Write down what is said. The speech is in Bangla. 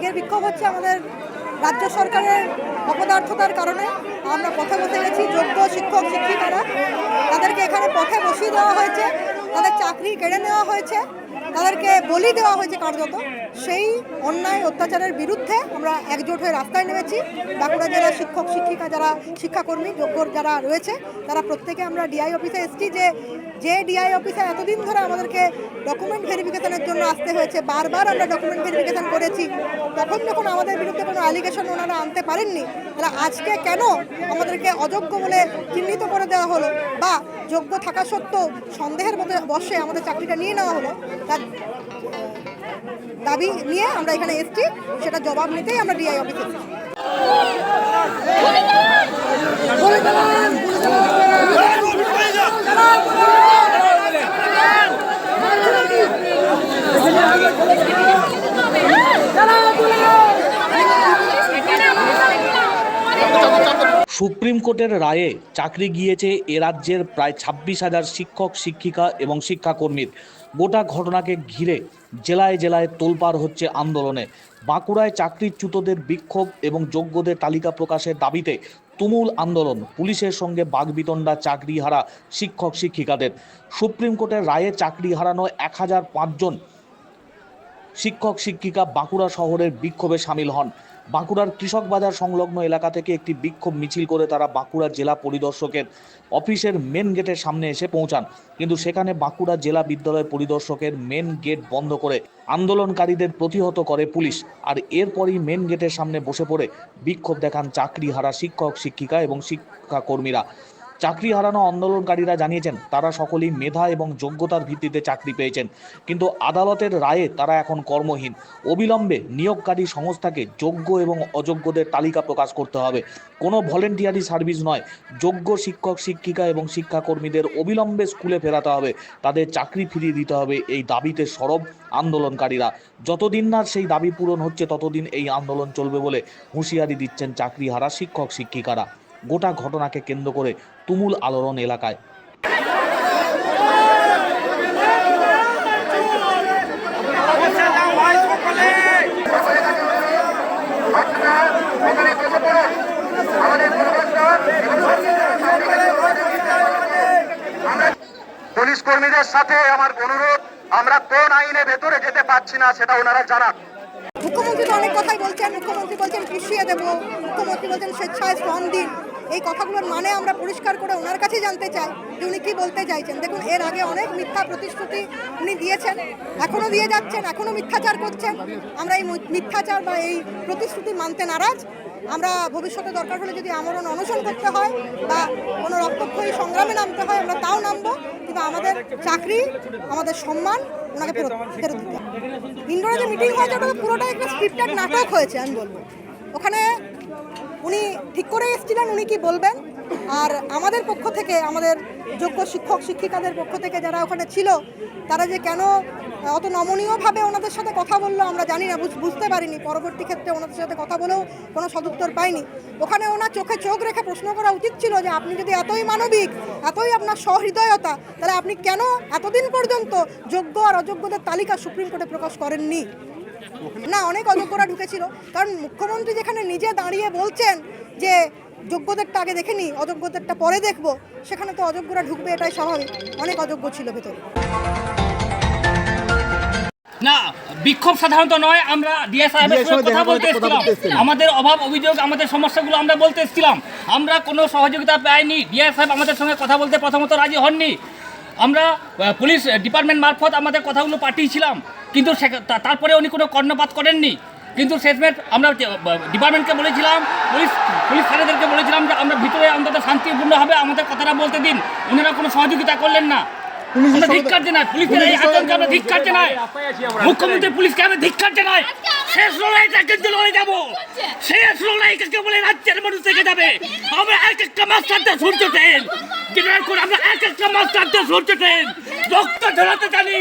আজকের বিক্ষোভ হচ্ছে আমাদের রাজ্য সরকারের অপদার্থতার কারণে। আমরা পথে বসে গেছি, যোগ্য শিক্ষক, শিক্ষিকারা। তাদেরকে এখানে পথে বসিয়ে দেওয়া হয়েছে, তাদের চাকরি কেড়ে নেওয়া হয়েছে। তাদেরকে বলি দেওয়া হয়েছে কার্যত, সেই অন্যায় অত্যাচারের বিরুদ্ধে আমরা একজোট হয়ে রাস্তায় নেমেছি। বাঁকুড়া জেলার শিক্ষক, শিক্ষিকা যারা, শিক্ষাকর্মী যোগ্য যারা রয়েছে, তারা প্রত্যেকে আমরা ডিআই অফিসে এসেছি যে যে ডিআই অফিসে এতদিন ধরে আমাদেরকে ডকুমেন্ট ভেরিফিকেশনের জন্য আসতে হয়েছে, বারবার আমরা ডকুমেন্ট ভেরিফিকেশন করেছি। তখন যখন আমাদের বিরুদ্ধে কোনো অ্যালিগেশন ওনারা আনতে পারেননি তারা আজকে কেন আমাদেরকে অযোগ্য বলে চিহ্নিত করে দেওয়া হলো? বা যোগ্য থাকা সত্ত্বেও সন্দেহের মধ্যে বসে আমাদের চাকরিটা নিয়ে নেওয়া হলো? তার দাবি নিয়ে আমরা এখানে এসেছি। সেটা জবাব নিতেই আমরা ডিআই অফিসে সুপ্রিম কোর্টের রায়ে চাকরি গিয়েছে এ রাজ্যের প্রায় ছাব্বিশ হাজার শিক্ষক, শিক্ষিকা এবং শিক্ষাকর্মীর। গোটা ঘটনাকে ঘিরে জেলায় জেলায় তোলপাড় হচ্ছে আন্দোলনে। বাঁকুড়ায় চাকরিচ্যুতদের বিক্ষোভ এবং যোগ্যদের তালিকা প্রকাশের দাবিতে তুমুল আন্দোলন। পুলিশের সঙ্গে বাগবিতণ্ডা চাকরি হারা শিক্ষক, শিক্ষিকাদের। সুপ্রিম কোর্টের রায়ে চাকরি হারানো এক হাজার পাঁচজন শিক্ষক, শিক্ষিকা বাঁকুড়া শহরের বিক্ষোভে সামিল হন। বাঁকুড়ার কৃষক বাজার সংলগ্ন এলাকা থেকে একটি বিক্ষোভ মিছিল করে তারা বাঁকুড়া জেলা পরিদর্শকের অফিসের মেন গেটের সামনে এসে পৌঁছান। কিন্তু সেখানে বাঁকুড়া জেলা বিদ্যালয় পরিদর্শকের মেন গেট বন্ধ করে আন্দোলনকারীদের প্রতিহত করে পুলিশ। আর এরপরই মেন গেটের সামনে বসে পড়ে বিক্ষোভ দেখান চাকরিহারা শিক্ষক, শিক্ষিকা এবং শিক্ষাকর্মীরা। চাকরি হারানো আন্দোলনকারীরা জানিয়েছেন, তারা সকলেই মেধা এবং যোগ্যতার ভিত্তিতে চাকরি পেয়েছেন। কিন্তু আদালতের রায়ে তারা এখন কর্মহীন। অবিলম্বে নিয়োগকারী সংস্থাকে যোগ্য এবং অযোগ্যদের তালিকা প্রকাশ করতে হবে। কোনো ভলেন্টিয়ারি সার্ভিস নয়। যোগ্য শিক্ষক, শিক্ষিকা এবং শিক্ষাকর্মীদের অবিলম্বে স্কুলে ফেরাতে হবে। তাদের চাকরি ফিরিয়ে দিতে হবে এই দাবিতে সরব আন্দোলনকারীরা। যতদিন না সেই দাবি পূরণ হচ্ছে, ততদিন এই আন্দোলন চলবে বলে হুঁশিয়ারি দিচ্ছেন চাকরিহারা শিক্ষক, শিক্ষিকারা। গোটা ঘটনাকে কেন্দ্র করে তুমুল আলোড়ন এলাকায়। পুলিশ কর্মীদের সাথে আমার অনুরোধ আমরা কোন আইনে ভেতরে যেতে পারছি না সেটা ওনারা জানান। মুখ্যমন্ত্রী তো অনেক কথাই বলছেন মুখ্যমন্ত্রী বলছেন পুষিয়ে দেবো মুখ্যমন্ত্রী বলছেন স্বেচ্ছায় শ্রম দিন এই কথাগুলোর মানে আমরা পরিষ্কার করে ওনার কাছে জানতে চাই যে উনি কী বলতে চাইছেন। দেখুন, এর আগে অনেক মিথ্যা প্রতিশ্রুতি উনি দিয়েছেন এখনও দিয়ে যাচ্ছেন এখনও মিথ্যাচার করছেন। আমরা এই মিথ্যাচার বা এই প্রতিশ্রুতি মানতে নারাজ। আমরা ভবিষ্যতে দরকার হলে যদি আমরণ অনশন করতে হয় বা কোনো রক্তক্ষয়ী সংগ্রামে নামতে হয়, আমরা তাও নামবো। কিন্তু আমাদের চাকরি, আমাদের সম্মান ওনাকে ফেরত ফেরত দিতে। ইন্ডোরে যে মিটিং হয়েছে ওটা তো পুরোটাই একটা স্ক্রিপ্টেড নাটক হয়েছে, আমি বলব। ওখানে উনি ঠিক করে এসেছিলেন, উনি কি বলবেন? আর আমাদের পক্ষ থেকে, আমাদের যোগ্য শিক্ষক, শিক্ষিকাদের পক্ষ থেকে যারা ওখানে ছিল, তারা যে কেন অত নমনীয়ভাবে ওনাদের সাথে কথা বলল আমরা জানি না, বুঝ- বুঝতে পারিনি। পরবর্তী ক্ষেত্রে ওনাদের সাথে কথা বলেও কোনো সদুত্তর পাইনি। ওখানে ওনার চোখে চোখ রেখে প্রশ্ন করা উচিত ছিল যে, আপনি যদি এতই মানবিক, এতই আপনার সহৃদয়তা, তাহলে আপনি কেন এতদিন পর্যন্ত যোগ্য আর অযোগ্যদের তালিকা সুপ্রিম কোর্টে প্রকাশ করেননি? না অনেক অযোগ্যরা ঢুকেছিল। কারণ মুখ্যমন্ত্রী যেখানে নিজে দাঁড়িয়ে বলছেন যে যোগ্যদেরটা আগে দেখে নিই অযোগ্যদেরটা পরে দেখব সেখানে তো অযোগ্যরা ঢুকবে এটাই স্বাভাবিক। অনেক অযোগ্য ছিল ভেতরে। না বিক্ষোভ সাধারণত নয় আমরা ডিএস সাহেবের সঙ্গে কথা বলতে এসেছিলাম। আমাদের অভাব অভিযোগ আমাদের সমস্যাগুলো আমরা বলতে এসেছিলাম। আমরা কোনো সহযোগিতা পাইনি ডিএস সাহেব আমাদের সঙ্গে কথা বলতে প্রথমত রাজি হননি। আমরা পুলিশ ডিপার্টমেন্ট মারফত আমাদের কথাগুলো পাঠিয়েছিলাম কিন্তু তারপরে উনি কোনো কর্ণপাত করেননি। কিন্তু শেষমেশ আমরা ডিপার্টমেন্টকে বলেছিলাম পুলিশ পুলিশ স্যারেদেরকে বলেছিলাম যে আমরা ভিতরে অন্তত শান্তিপূর্ণভাবে আমাদের কথাটা বলতে দিন। ওনারা কোনো সহযোগিতা করলেন না। আমরা ধিক্কার জানাই পুলিশের এই আতঙ্কে আমরা ধিক্কার জানাই। মুখ্যমন্ত্রী পুলিশকে আমি ধিক্কার জানাই। শেষ লড়াইটা কিন্তু লড়ে যাব। বলে রাজ্যের মানুষ যাবে আমরা এক একটা মাস্টারতে সূর্য ট্রেন আমরা এক একটা মাস্টারতে সূর্য ট্রেন রক্ত ধরাতে জানি